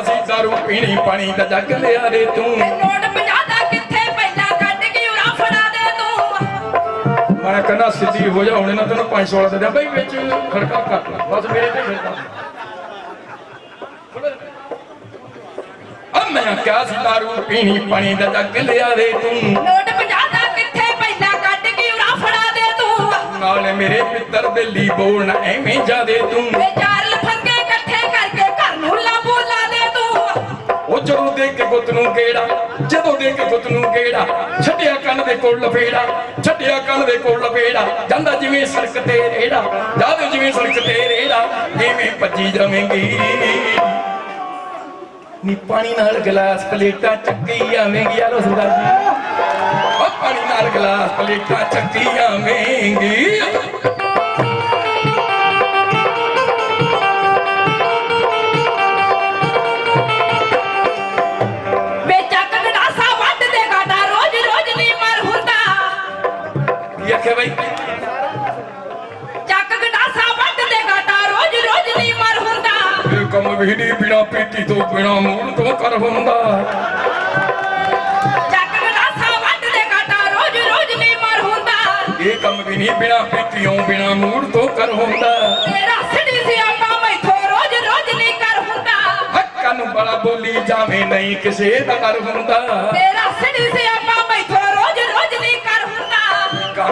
ਅਸੀਂ ਦਾਰੂ ਪੀਣੀ ਪਾਣੀ ਦਾ ਜੱਗ ਲਿਆ ਰੇ ਤੂੰ। ਨੋਟ 50 ਦਾ ਕਿੱਥੇ ਪਹਿਲਾਂ ਕੱਢ ਕੇ ਉਰਾ ਫੜਾ ਦੇ ਤੂੰ। ਮੈਂ ਕਹਿੰਦਾ ਸਿੱਧੀ ਹੋ ਜਾ ਹੁਣੇ ਨਾ ਤੈਨੂੰ 500 ਵਾਲਾ ਦੇ ਦਿਆਂ। ਬਈ ਵਿੱਚ ਖੜਕਾ ਕੱਟ ਲਾ। ਬਸ ਮੇਰੇ ਤੇ ਫਿਰਦਾ ਆ ਮੈਂ ਕਿਹਾ ਸੀ ਦਾਰੂ ਪੀਣੀ ਪਾਣੀ ਦਾ ਜੱਗ ਲਿਆ ਰੇ ਤੂੰ। ਨੋਟ 50 ਦਾ ਕਿੱਥੇ ਪਹਿਲਾਂ ਕੱਢ ਕੇ ਉਰਾ ਫੜਾ ਦੇ ਤੂੰ। ਨਾਲ ਮੇਰੇ ਪਿੱਤਰ ਬੇਲੀ ਬੋਲਣ ਐਵੇਂ ਜਾਦੇ ਤੂੰ। ਵੇ ਚਾਰ ਲਫੰਗੇ ਜਦੋਂ ਦੇ ਕੇ ਗੁੱਤ ਨੂੰ ਗੇੜਾ, ਜਦੋਂ ਦੇ ਕੇ ਗੁੱਤ ਨੂੰ ਗੇੜਾ, ਛੱਡਿਆ ਕੰਨ ਦੇ ਕੋਲ ਲਪੇੜਾ ਛੱਡਿਆ ਕੰਨ ਦੇ ਕੋਲ ਲਪੇੜਾ ਜਾਂਦਾ ਜਿਵੇਂ ਸੜਕ ਤੇ ਰੇੜਾ ਜਾਵੇ ਜਿਵੇਂ ਸੜਕ ਤੇ ਰੇੜਾ ਜਿਵੇਂ ਭੱਜੀ ਜਾਵੇਂਗੀ। ਨੀ ਪਾਣੀ ਨਾਲ ਗਲਾਸ ਪਲੇਟਾਂ ਚੱਕੀ ਆਵੇਂਗੀ ਯਾਰੋ ਸਰਦਾਰ ਜੀ। ਪਾਣੀ ਨਾਲ ਗਲਾਸ ਪਲੇਟਾਂ ਚੱਕੀ ਆਵੇਂਗੀ। ਬਈ। ਚੱਕ ਗੜਾਸਾ ਵੱਢ ਦੇ ਗਾਡਾ ਰੋਜ਼ ਰੋਜ਼ ਨਹੀਂ ਮਰ ਹੁੰਦਾ। ਇਹ ਕੰਮ ਵੀ ਨਹੀਂ ਬਿਨਾ ਪੀਤੀ ਤੋਂ ਬਿਨਾ ਮੂਲ ਤੋਂ ਕਰ ਹੁੰਦਾ। ਚੱਕ ਗੜਾਸਾ ਵੱਢ ਦੇ ਗਾਡਾ ਰੋਜ਼ ਰੋਜ਼ ਨਹੀਂ ਮਰ ਹੁੰਦਾ। ਇਹ ਕੰਮ ਵੀ ਨਹੀਂ ਬਿਨਾ ਪੀਤੀਓਂ ਬਿਨਾ ਮੂਲ ਤੋਂ ਕਰ ਹੁੰਦਾ। ਤੇਰਾ ਸਿੱਧੀ ਸਿਆਪਾ ਮੈਥੋਂ ਰੋਜ਼ ਰੋਜ਼ ਨਹੀਂ ਕਰ ਹੁੰਦਾ। ਹੱਕਾਂ ਨੂੰ ਬੜਾ ਬੋਲੀ ਜਾਵੇਂ ਨਹੀਂ ਕਿਸੇ ਦਾ ਡਰ ਹੁੰਦਾ। ਤੇਰਾ ਸਿੱਧੀ ਸਿਆਪਾ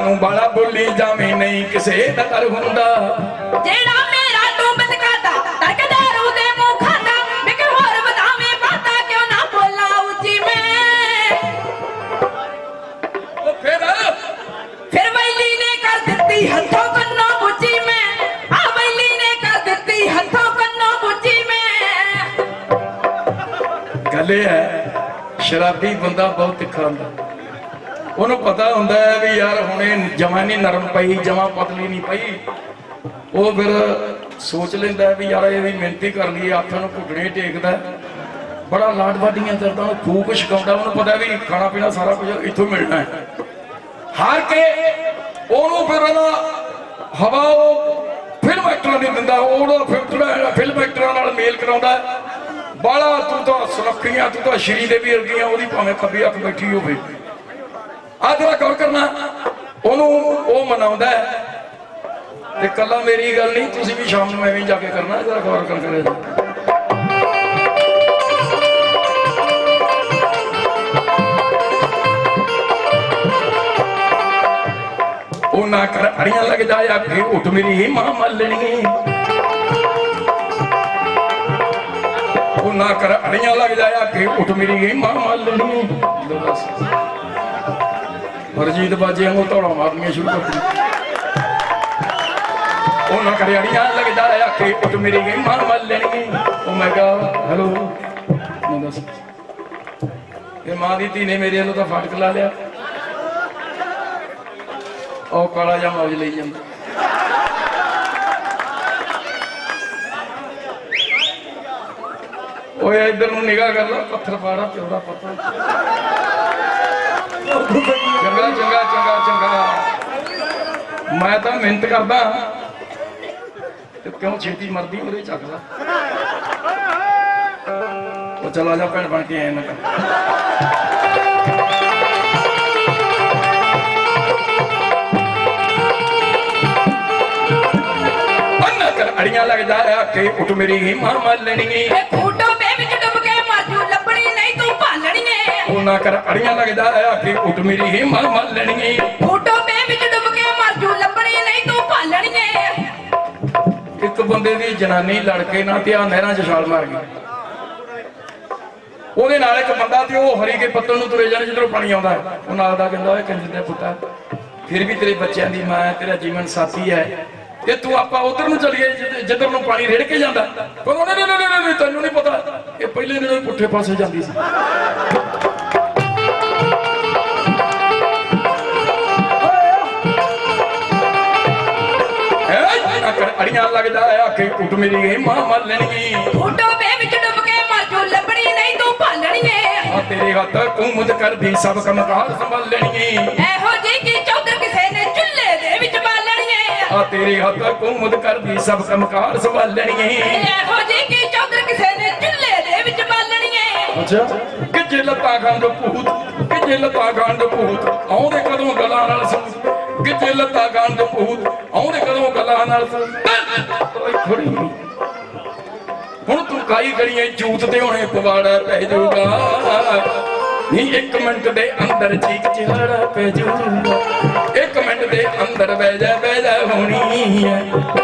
ਕਾਨੂੰ ਬਾਲਾ ਬੋਲੀ ਜਾਵੇਂ ਨਹੀਂ ਕਿਸੇ ਦਾ ਡਰ ਹੁੰਦਾ। ਜਿਹੜਾ ਮੇਰਾ ਡੂਬਤ ਕਰਦਾ ਤਰਕਦਾਰੂ ਦੇ ਮੂੰਹ ਖਾਂਦਾ ਕਿ ਹੋਰ ਬਤਾਵੇਂ ਬਾਤਾਂ ਕਿਉਂ ਨਾ ਬੋਲਾਂ ਉੱਚੀ ਮੈਂ? ਉਹ ਫਿਰ? ਫਿਰ ਵੈਲੀ ਨੇ ਕਰ ਦਿੱਤੀ ਹੱਥੋਂ ਕੰਨੋਂ ਬੁੱਝੀ ਮੈਂ। ਆ ਵੈਲੀ ਨੇ ਕਰ ਦਿੱਤੀ ਹੱਥੋਂ ਕੰਨੋਂ ਬੁੱਝੀ ਮੈਂ। ਗੱਲ ਹੈ ਸ਼ਰਾਬੀ ਬੰਦਾ ਬਹੁਤ ਤਿੱਖਾ ਹੁੰਦਾ ਉਹਨੂੰ ਪਤਾ ਹੁੰਦਾ ਹੈ ਵੀ ਯਾਰ ਹੁਣੇ ਜਵਾਨੀ ਨਰਮ ਪਈ, ਜਮਾ ਪਤਲੀ ਨਹੀਂ ਪਈ। ਉਹ ਫਿਰ ਸੋਚ ਲੈਂਦਾ ਹੈ ਵੀ ਯਾਰ ਇਹ ਵੀ ਮਿਹਨਤੀ ਕਰ ਲਈਏ ਆਥਾਂ ਨੂੰ ਘੁੱਟਣੇ ਟੇਕਦਾ ਬੜਾ ਲਾਡ ਵਾਡੀਆਂ ਕਰਦਾ ਉਹ ਫੂਕ ਛਕਾਉਂਦਾ ਉਹਨੂੰ ਪਤਾ ਵੀ ਖਾਣਾ ਪੀਣਾ ਸਾਰਾ ਕੁਝ ਇੱਥੋਂ ਮਿਲਣਾ ਹੈ। ਹਾਰ ਕੇ ਉਹਨੂੰ ਫਿਰ ਉਹਦਾ ਹਵਾ ਉਹ ਫਿਲਮ ਐਕਟਰਾਂ ਦੀ ਦਿੰਦਾ, ਉਹਦਾ ਫਿਲਮ ਫਿਲਮ ਐਕਟਰਾਂ ਨਾਲ ਮੇਲ ਕਰਾਉਂਦਾ ਬਾਲਾ ਤੂੰ ਤਾਂ ਸੁਨੱਖੀਆਂ, ਤੂੰ ਤਾਂ ਸ਼੍ਰੀ ਦੇਵੀ ਵਰਗੀਆਂ, ਉਹਦੀ ਭਾਵੇਂ ਖੱਬੀ ਅੱਖ ਬੈਠੀ ਹੋਵੇ। ਆ ਤੇਰਾ ਗੌਰ ਕਰਨਾ। ਉਹਨੂੰ ਉਹ ਮਨਾਉਂਦਾ ਹੈ। ਤੇ ਕੱਲਾ ਮੇਰੀ ਗੱਲ ਨਹੀਂ, ਤੁਸੀਂ ਵੀ ਸ਼ਾਮ ਨੂੰ ਐਵੇਂ ਜਾ ਕੇ ਕਰਨਾ ਜਰਾ ਗੌਰ ਕਰ ਉਹ ਨਾ ਕਰ, ਅੜੀਆਂ ਲੱਗ ਜਾਇਆ ਕਿ ਉੱਠ ਮੇਰੀ ਹੀ ਮਾਂ ਮੱਲਣੀ। ਉਹ ਨਾ ਕਰ, ਅੜੀਆਂ ਲੱਗ ਜਾਇਆ ਕਿ ਉੱਠ ਮੇਰੀ ਹੀ ਮਾਂ ਮੱਲਣੀ। ਹਰਜੀਤ ਬਾਜੇ ਨੂੰ ਧੌੜਾ ਮਾਰਨੀਆਂ ਸ਼ੁਰੂ ਕਰ ਦਿੱਤੀਆਂ। ਉਹ ਨਾ ਕਰ ਅੜੀਆਂ ਕਿ ਉੱਠ ਮੇਰੀ ਹੀ ਮਾਂ ਮੱਲਣੀ ਉਹ ਮੈਂ ਕਹਾ, ਹੈਲੋ। ਮੈਂ ਦੱਸ ਇਹ ਮਾਂ ਦੀ ਧੀ ਨੇ ਮੇਰੇ ਵੱਲੋਂ ਤਾਂ ਫਾਟਕ ਲਾ ਲਿਆ। ਉਹ ਕਾਲਾ ਜਾਂ ਮੌਜ ਲਈ ਜਾਂਦਾ। ਓਏ, ਇੱਧਰ ਨੂੰ ਨਿਗਾਹ ਕਰ ਲੈ, ਪੱਥਰ ਪਾੜਾ ਚੌੜਾ ਪੱਥਰ। ਚੰਗਾ ਚੰਗਾ ਚੰਗਾ ਚੰਗਾ। ਮੈਂ ਤਾਂ ਮਿਹਨਤ ਕਰਦਾ। ਤੇ ਕਿਉਂ ਛੇਤੀ ਮਰਦੀ, ਉਹਦੇ ਚੱਕ ਉਹ ਚਲਾ ਜਾ, ਭੈਣ ਬਣ ਕੇ ਆਏ ਨਾ ਅੜੀਆਂ ਲੱਗ ਜਾਇਆ ਕਿ ਉੱਠ ਮੇਰੀ ਮਾਂ ਮੱਲਣੀ ਇਹ ਖੂਟੋ ਉਹ ਨਾ ਕਰ ਅੜੀਆਂ ਲੱਗ ਜਾਇਆ ਕਿ ਉੱਠ ਮੇਰੀ ਹੀ ਮਾਂ ਮੱਲਣੀ ਖੂਟੋ ਬੇ ਵਿੱਚ ਡੁੱਬ ਕੇ ਮਰ ਜੂ ਲੱਭਣੀ ਨਹੀਂ ਤੂੰ ਭਾਲਣੀ ਏ ਇੱਕ ਬੰਦੇ ਦੀ ਜਨਾਨੀ ਲੜ ਕੇ ਨਾ ਤੇ ਆ ਨਹਿਰਾਂ 'ਚ ਛਾਲ ਮਾਰ ਗਈ। ਉਹਦੇ ਨਾਲ ਇੱਕ ਬੰਦਾ ਤੇ ਉਹ ਹਰੀ ਕੇ ਪੱਤਲ ਨੂੰ ਤੁਰੇ ਜਾਣ ਜਿੱਧਰੋਂ ਪਾਣੀ ਆਉਂਦਾ ਹੈ। ਉਹ ਨਾਲ ਦਾ ਕਹਿੰਦਾ ਓਏ ਕੰਜਰ ਦੇ ਪੁੱਤਾ ਫਿਰ ਵੀ ਤੇਰੇ ਬੱਚਿਆਂ ਦੀ ਮਾਂ ਹੈ ਤੇਰਾ ਜੀਵਨ ਸਾਥੀ ਹੈ। ਤੇ ਤੂੰ ਆਪਾਂ ਉਧਰ ਨੂੰ ਚੱਲੀਏ ਜਿੱਧ- ਜਿੱਧਰ ਨੂੰ ਪਾਣੀ ਰੇੜ ਕੇ ਜਾਂਦਾ। ਪਰ ਉਹਨੇ ਨਹੀਂ ਨਹੀਂ ਨਹੀਂ ਤੈਨੂੰ ਨਹੀਂ ਪਤਾ ਇਹ ਪਹਿਲੇ ਦਿਨੋਂ ਪੁੱਠੇ ਪਾਸੇ ਜਾਂਦੀ ਸੀ। ਐ ਨਾ ਕਰ ਅੜੀਆਂ ਲੱਗ ਜਾਇਆ ਕਿ ਉੱਠ ਮੇਰੀ ਮਾਂ ਮਰ ਲੈਣਗੀ ਖੂਟੋ ਬੇ ਵਿੱਚ ਡੁੱਬ ਕੇ ਮਰ ਜੂ ਲੱਭਣੀ ਨਹੀਂ ਤੂੰ ਭਾਲਣੀ ਏ ਆ ਤੇਰੇ ਹੱਥ ਕੁਮਦ ਕਰਦੀ ਸਭ ਕੰਮਕਾਰ ਸੰਭਾਲ ਲੈਣਗੀ ਇਹੋ ਜੀ ਕੀ ਚੌਧਰ ਕਿਸੇ ਨੇ ਚੁੱਲ੍ਹੇ ਦੇ ਵਿੱਚ ਬਾਲਣੀ ਏ ਆ ਤੇਰੇ ਹੱਥ ਕੁਮਦ ਕਰਦੀ ਸਭ ਕੰਮਕਾਰ ਸੰਭਾਲ ਲੈਣਗੀ ਇਹੋ ਜੀ ਕੀ ਚੌਧਰ ਕਿਸੇ ਨੇ ਚੁੱਲ੍ਹੇ ਦੇ ਵਿੱਚ ਅੱਛਾ। ਕਿੱਜੇ ਲੱਤਾਂ ਖੰਡ ਭੂਤ ਕਿੱਜੇ ਲੱਤਾਂ ਖੰਡ ਭੂਤ ਆਉਂਦੇ ਕਦੋਂ ਗਲਾਂ ਨਾਲ ਸੁਣ ਕਿੱਜੇ ਲੱਤਾਂ ਖੰਡ ਭੂਤ ਆਉਂਦੇ ਕਦੋਂ ਗਲਾਂ ਨਾਲ ਸੁਣ ਹੁਣ ਤੂੰ ਕਾਈ ਕਰੀਏ ਜੂਤ ਤੇ ਹੋਣੇ ਪਵਾੜਾ ਪੈ ਜਾਊਗਾ। ਨਹੀਂ ਇੱਕ ਮਿੰਟ ਦੇ ਅੰਦਰ ਚੀਕ ਚਿਹਾੜਾ ਪੈ ਜਾਊਗਾ। ਇੱਕ ਮਿੰਟ ਦੇ ਅੰਦਰ ਬਹਿ ਜਾ ਬਹਿ ਜਾ ਹੋਣੀ ਹੈ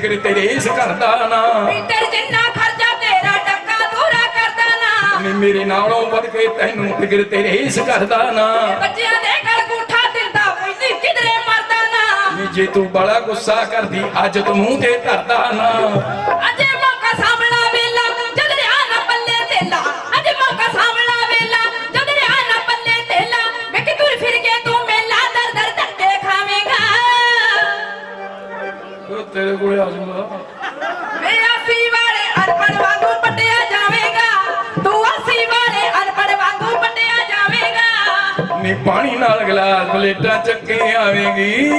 ਫਿਕਰ ਤੇਰੇ ਇਸ ਘਰ ਦਾ ਨਾ। ਪੀਟਰ ਜਿੰਨਾ ਖਰਚਾ ਤੇਰਾ ਟੱਕਾ ਦੂਰਾ ਕਰਦਾ ਨਾ। ਨੀ ਮੇਰੇ ਨਾਲੋਂ ਵੱਧ ਕੇ ਤੈਨੂੰ ਫਿਕਰ ਤੇਰੇ ਇਸ ਘਰ ਦਾ ਨਾ। ਬੱਚਿਆਂ ਦੇ ਘਰ ਗੂਠਾ ਦਿੰਦਾ ਕੋਈ ਨਹੀਂ ਕਿਧਰੇ ਮਰਦਾ ਨਾ। ਨੀ ਜੇ ਤੂੰ ਬੜਾ ਗੁੱਸਾ ਕਰਦੀ ਅੱਜ ਤੂੰ ਮੂੰਹ ਤੇ ਧਰਦਾ ਨਾ। ਅਜੇ ਨੀ ਪਾਣੀ ਨਾਲ ਗਲਾਸ ਪਲੇਟਾਂ ਚੱਕੇ ਆਵੇਂਗੀ।